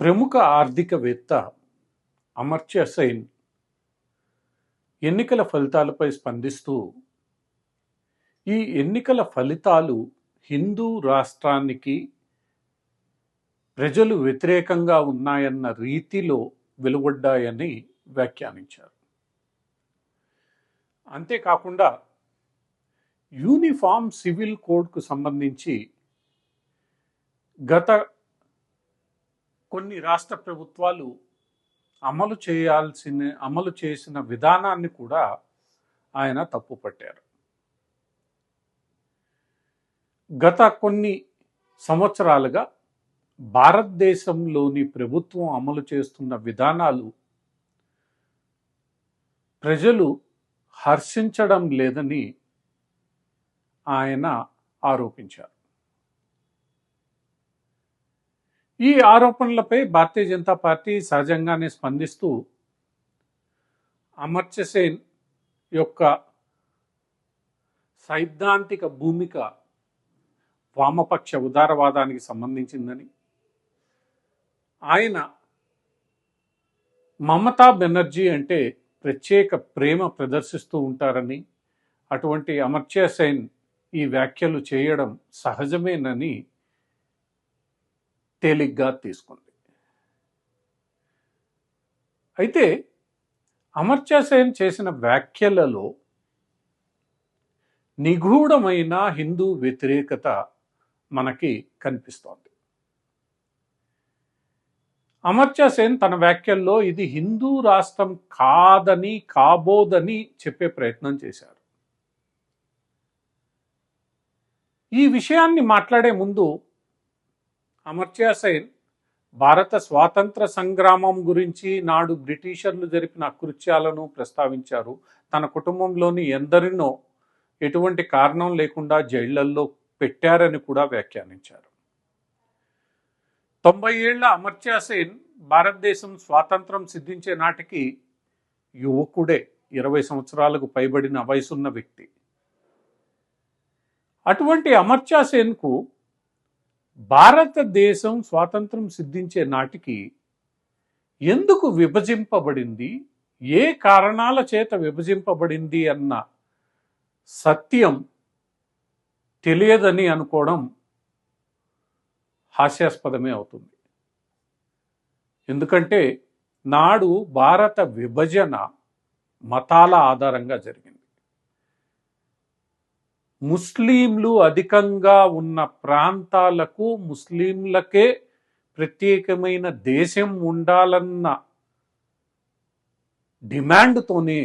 ప్రముఖ ఆర్థికవేత్త అమర్త్య సేన్ ఎన్నికల ఫలితాలపై స్పందిస్తూ ఈ ఎన్నికల ఫలితాలు హిందూ రాష్ట్రానికి ప్రజలు వ్యతిరేకంగా ఉన్నాయన్న రీతిలో వెలువడ్డాయని వ్యాఖ్యానించారు. అంతేకాకుండా యూనిఫామ్ సివిల్ కోడ్కు సంబంధించి గత కొన్ని రాష్ట్ర ప్రభుత్వాలు అమలు చేయాల్సిన అమలు చేసిన విధానాన్ని కూడా ఆయన తప్పు పట్టారు గత కొన్ని సంవత్సరాలుగా భారతదేశంలోని ప్రభుత్వం అమలు చేస్తున్న విధానాలు ప్రజలు హర్షించడం లేదని ఆయన ఆరోపించారు. ఈ ఆరోపణలపై భారతీయ జనతా పార్టీ సహజంగానే స్పందిస్తూ అమర్చసేన్ యొక్క సైద్ధాంతిక భూమిక వామపక్ష ఉదారవాదానికి సంబంధించిందని ఆయన మమతా బెనర్జీ అంటే ప్రత్యేక ప్రేమ ప్రదర్శిస్తూ ఉంటారని అటువంటి అమర్త్య సేన్ ఈ వ్యాఖ్యలు చేయడం సహజమేనని తేలిగ్గా తీసుకుంది. అయితే అమర్త్య సేన్ చేసిన వ్యాఖ్యలలో నిగూఢమైన హిందూ వ్యతిరేకత మనకి కనిపిస్తోంది. అమర్త్య సేన్ తన వ్యాఖ్యల్లో ఇది హిందూ రాష్ట్రం కాదని కాబోదని చెప్పే ప్రయత్నం చేశారు. ఈ విషయాన్ని మాట్లాడే ముందు అమర్త్య సేన్ భారత స్వాతంత్ర సంగ్రామం గురించి నాడు బ్రిటిషర్లు జరిపిన అకృత్యాలను ప్రస్తావించారు. తన కుటుంబంలోని ఎందరినో ఎటువంటి కారణం లేకుండా జైళ్ళల్లో పెట్టారని కూడా వ్యాఖ్యానించారు. తొంభై ఏళ్ళ అమర్త్య సేన్ భారతదేశం స్వాతంత్రం సిద్ధించే నాటికి యువకుడే ఇరవై సంవత్సరాలకు పైబడిన వయసున్న వ్యక్తి. అటువంటి అమర్త్య సేన్కు భారతదేశం స్వాతంత్రం సిద్ధించే నాటికి ఎందుకు విభజింపబడింది? ఏ కారణాల చేత విభజింపబడింది అన్న సత్యం తెలియదని అనుకోవడం హాస్యాస్పదమే అవుతుంది. ఎందుకంటే నాడు భారత విభజన మతాల ఆధారంగా జరిగింది. ముస్లింలు అధికంగా ఉన్న ప్రాంతాలకు ముస్లింలకే ప్రత్యేకమైన దేశం ఉండాలన్న డిమాండ్తోనే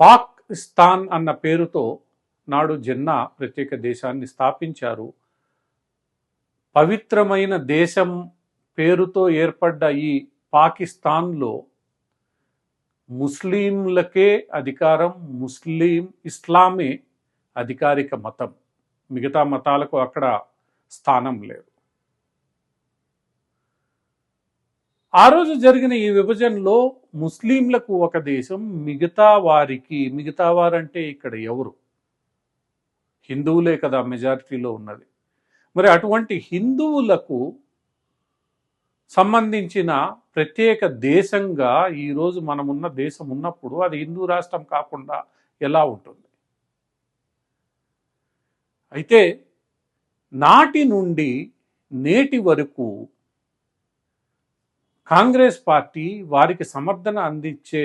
పాకిస్తాన్ అన్న పేరుతో నాడు జిన్నా ప్రత్యేక దేశాన్ని స్థాపించారు. పవిత్రమైన దేశం పేరుతో ఏర్పడ్డ ఈ పాకిస్తాన్లో ముస్లింలకే అధికారం ముస్లిం ఇస్లామే అధికారిక మతం. మిగతా మతాలకు అక్కడ స్థానం లేదు. ఆ రోజు జరిగిన ఈ విభజనలో ముస్లింలకు ఒక దేశం మిగతా వారికి మిగతా వారంటే ఇక్కడ ఎవరు? హిందువులే కదా మెజారిటీలో ఉన్నది. మరి అటువంటి హిందువులకు సంబంధించిన ప్రత్యేక దేశంగా ఈరోజు మనమున్న దేశం ఉన్నప్పుడు అది హిందూ రాష్ట్రం కాకుండా ఎలా ఉంటుంది? అయితే నాటి నుండి నేటి వరకు కాంగ్రెస్ పార్టీ వారికి సమర్థన అందించే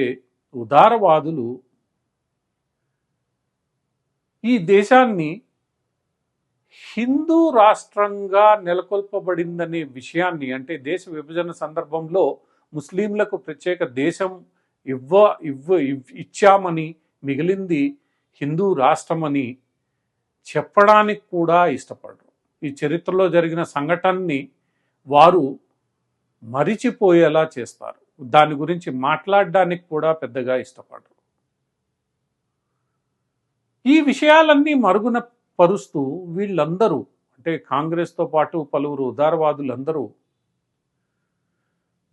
ఉదారవాదులు ఈ దేశాన్ని హిందూ రాష్ట్రంగా నెలకొల్పబడిందనే విషయాన్ని అంటే దేశ విభజన సందర్భంలో ముస్లింలకు ప్రత్యేక దేశం ఇవ్వ ఇవ్వ ఇచ్చామని మిగిలింది హిందూ రాష్ట్రమని చెప్పడానికి కూడా ఇష్టపడరు. ఈ చరిత్రలో జరిగిన సంఘటనని వారు మరిచిపోయేలా చేస్తారు. దాని గురించి మాట్లాడడానికి కూడా పెద్దగా ఇష్టపడరు. ఈ విషయాలన్నీ మరుగున పరుస్తూ వీళ్ళందరూ అంటే కాంగ్రెస్తో పాటు పలువురు ఉదారవాదులందరూ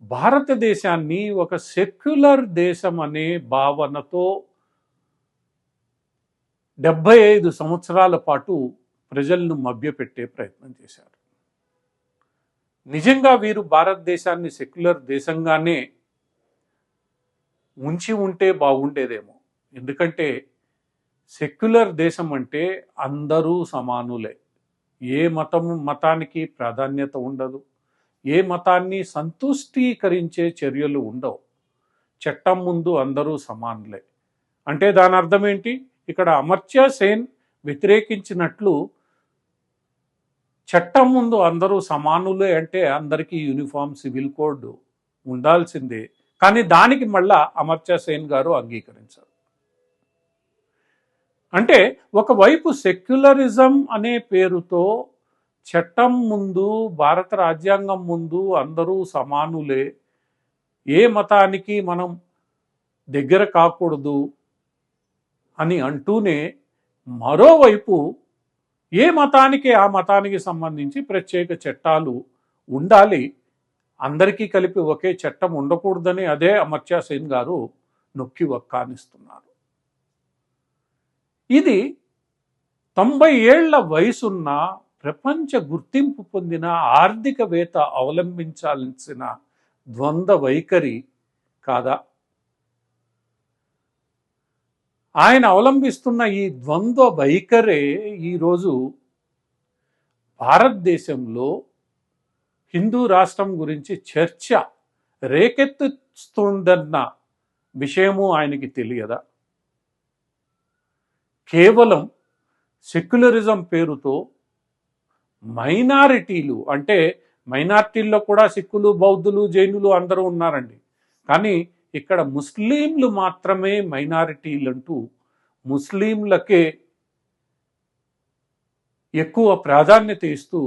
భారతదేశాన్ని ఒక సెక్యులర్ దేశం అనే భావనతో డెబ్బై ఐదు సంవత్సరాల పాటు ప్రజలను మభ్యపెట్టే ప్రయత్నం చేశారు. నిజంగా వీరు భారతదేశాన్ని సెక్యులర్ దేశంగానే ఉంచి ఉంటే బాగుండేదేమో. ఎందుకంటే సెక్యులర్ దేశం అంటే అందరూ సమానులే. ఏ మతం మతానికి ప్రాధాన్యత ఉండదు. ఏ మతాన్ని సంతుష్టీకరించే చర్యలు ఉండవు. చట్టం ముందు అందరూ సమానులే. అంటే దాని అర్థం ఏంటి? ఇక్కడ అమర్త్య సేన్ వ్యతిరేకించినట్లు చట్టం ముందు అందరూ సమానులే అంటే అందరికీ యూనిఫామ్ సివిల్ కోడ్ ఉండాల్సిందే. కానీ దానికి మళ్ళా అమర్త్య సేన్ గారు అంగీకరించారు. అంటే ఒకవైపు సెక్యులరిజం అనే పేరుతో చట్టం ముందు భారత రాజ్యాంగం ముందు అందరూ సమానులే ఏ మతానికి మనం దగ్గర కాకూడదు అని అంటూనే మరోవైపు ఏ మతానికి ఆ మతానికి సంబంధించి ప్రత్యేక చట్టాలు ఉండాలి అందరికీ కలిపి ఒకే చట్టం ఉండకూడదని అదే అమర్త్య సేన్ గారు నొక్కి వక్కానిస్తున్నారు. ఇది తొంభై ఏళ్ళ వయసున్న ప్రపంచ గుర్తింపు పొందిన ఆర్థికవేత్త అవలంబించాల్సిన ద్వంద్వ వైఖరి కాదా? ఆయన అవలంబిస్తున్న ఈ ద్వంద్వ వైఖరే ఈరోజు భారతదేశంలో హిందూ రాష్ట్రం గురించి చర్చ రేకెత్తుస్తుందన్న విషయము ఆయనకి తెలియదా? కేవలం సెక్యులరిజం పేరుతో మైనారిటీలు అంటే మైనారిటీల్లో కూడా సిక్కులు బౌద్ధులు జైనులు అందరూ ఉన్నారండి. కానీ ఇక్కడ ముస్లింలు మాత్రమే మైనారిటీలు అంటూ ముస్లింలకే ఎక్కువ ప్రాధాన్యత ఇస్తూ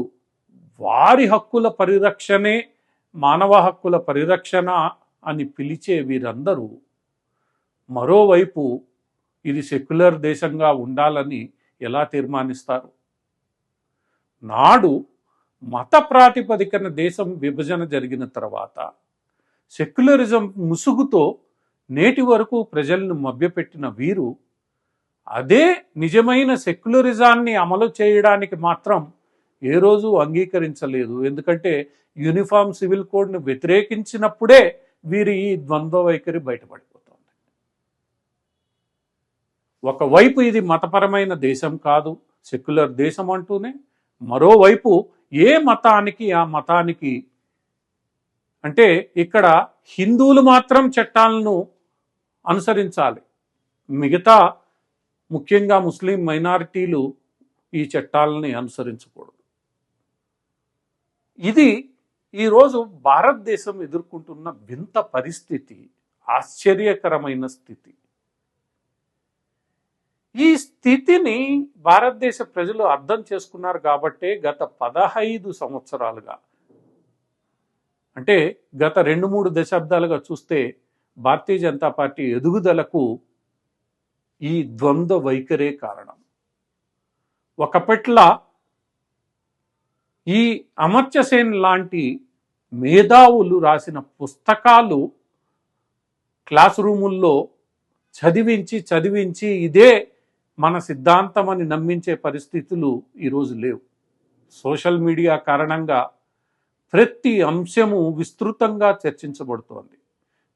వారి హక్కుల పరిరక్షణే మానవ హక్కుల పరిరక్షణ అని పిలిచే వీరందరూ మరోవైపు ఇది సెక్యులర్ దేశంగా ఉండాలని ఎలా తీర్మానిస్తారు? నాడు మత ప్రాతిపదికన దేశం విభజన జరిగిన తర్వాత సెక్యులరిజం ముసుగుతో నేటి వరకు ప్రజలను మభ్యపెట్టిన వీరు అదే నిజమైన సెక్యులరిజాన్ని అమలు చేయడానికి మాత్రం ఏ రోజు అంగీకరించలేదు. ఎందుకంటే యూనిఫామ్ సివిల్ కోడ్ను వ్యతిరేకించినప్పుడే వీరి ఈ ద్వంద్వ వైఖరి బయటపడింది. ఒకవైపు ఇది మతపరమైన దేశం కాదు సెక్యులర్ దేశం అంటూనే మరోవైపు ఏ మతానికి ఆ మతానికి అంటే ఇక్కడ హిందువులు మాత్రం చట్టాలను అనుసరించాలి. మిగతా ముఖ్యంగా ముస్లిం మైనారిటీలు ఈ చట్టాలని అనుసరించకూడదు. ఇది ఈరోజు భారతదేశం ఎదుర్కొంటున్న వింత పరిస్థితి ఆశ్చర్యకరమైన స్థితి. ఈ స్థితిని భారతదేశ ప్రజలు అర్థం చేసుకున్నారు కాబట్టే గత పదహైదు సంవత్సరాలుగా. అంటే గత రెండు మూడు దశాబ్దాలుగా చూస్తే భారతీయ జనతా పార్టీ ఎదుగుదలకు ఈ ద్వంద్వ వైఖరే కారణం. ఒకపట్ల ఈ అమర్త్యసేన్ లాంటి మేధావులు రాసిన పుస్తకాలు క్లాస్ రూముల్లో చదివించి చదివించి ఇదే మన సిద్ధాంతం అని నమ్మించే పరిస్థితులు ఈరోజు లేవు. సోషల్ మీడియా కారణంగా ప్రతి అంశము విస్తృతంగా చర్చించబడుతోంది.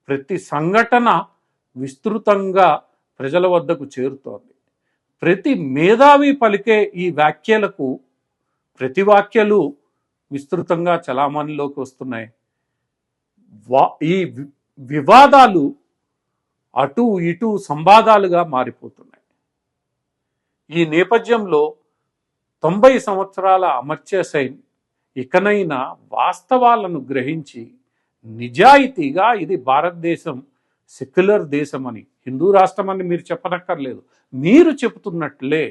ప్రతి సంఘటన విస్తృతంగా ప్రజల వద్దకు చేరుతోంది. ప్రతి మేధావి పలికే ఈ వ్యాఖ్యలకు ప్రతి వాక్యలు విస్తృతంగా చలామణిలోకి వస్తున్నాయి. వా ఈ వివాదాలు అటు ఇటు సంవాదాలుగా మారిపోతున్నాయి. ఈ నేపథ్యంలో తొంభై సంవత్సరాల అమర్త్య సైన్ ఇకనైనా వాస్తవాలను గ్రహించి నిజాయితీగా ఇది భారతదేశం సెక్యులర్ దేశం అని హిందూ రాష్ట్రం అని మీరు చెప్పనక్కర్లేదు. మీరు చెబుతున్నట్లే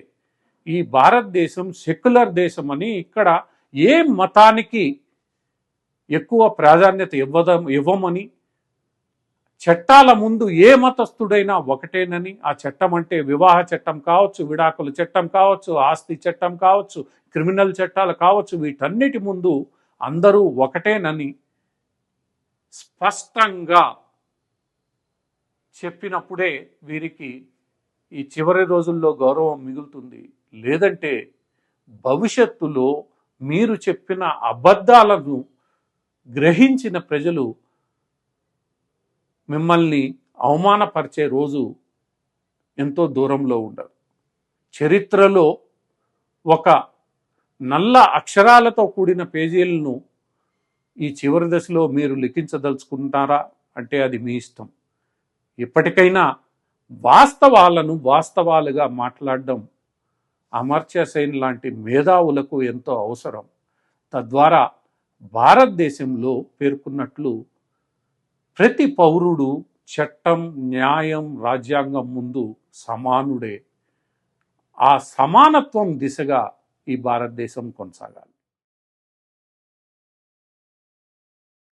ఈ భారతదేశం సెక్యులర్ దేశం అని ఇక్కడ ఏ మతానికి ఎక్కువ ప్రాధాన్యత ఇవ్వద ఇవ్వమని చట్టాల ముందు ఏ మతస్థుడైనా ఒకటేనని ఆ చట్టం అంటే వివాహ చట్టం కావచ్చు విడాకుల చట్టం కావచ్చు ఆస్తి చట్టం కావచ్చు క్రిమినల్ చట్టాలు కావచ్చు వీటన్నిటి ముందు అందరూ ఒకటేనని స్పష్టంగా చెప్పినప్పుడే వీరికి ఈ చివరి రోజుల్లో గౌరవం మిగులుతుంది. లేదంటే భవిష్యత్తులో మీరు చెప్పిన అబద్ధాలను గ్రహించిన ప్రజలు మిమ్మల్ని అవమానపరిచే రోజు ఎంతో దూరంలో ఉండదు. చరిత్రలో ఒక నల్ల అక్షరాలతో కూడిన పేజీలను ఈ చివరి దశలో మీరు లిఖించదలుచుకుంటారా? అంటే అది మీ ఇష్టం. ఇప్పటికైనా వాస్తవాలను వాస్తవాలుగా మాట్లాడడం అమర్త్య సేన్ లాంటి మేధావులకు ఎంతో అవసరం. తద్వారా భారతదేశంలో పేర్కొన్నట్లు ప్రతి పౌరుడు చట్టం న్యాయం రాజ్యాంగం ముందు సమానుడే. ఆ సమానత్వం దిశగా ఈ భారతదేశం కొనసాగాలి.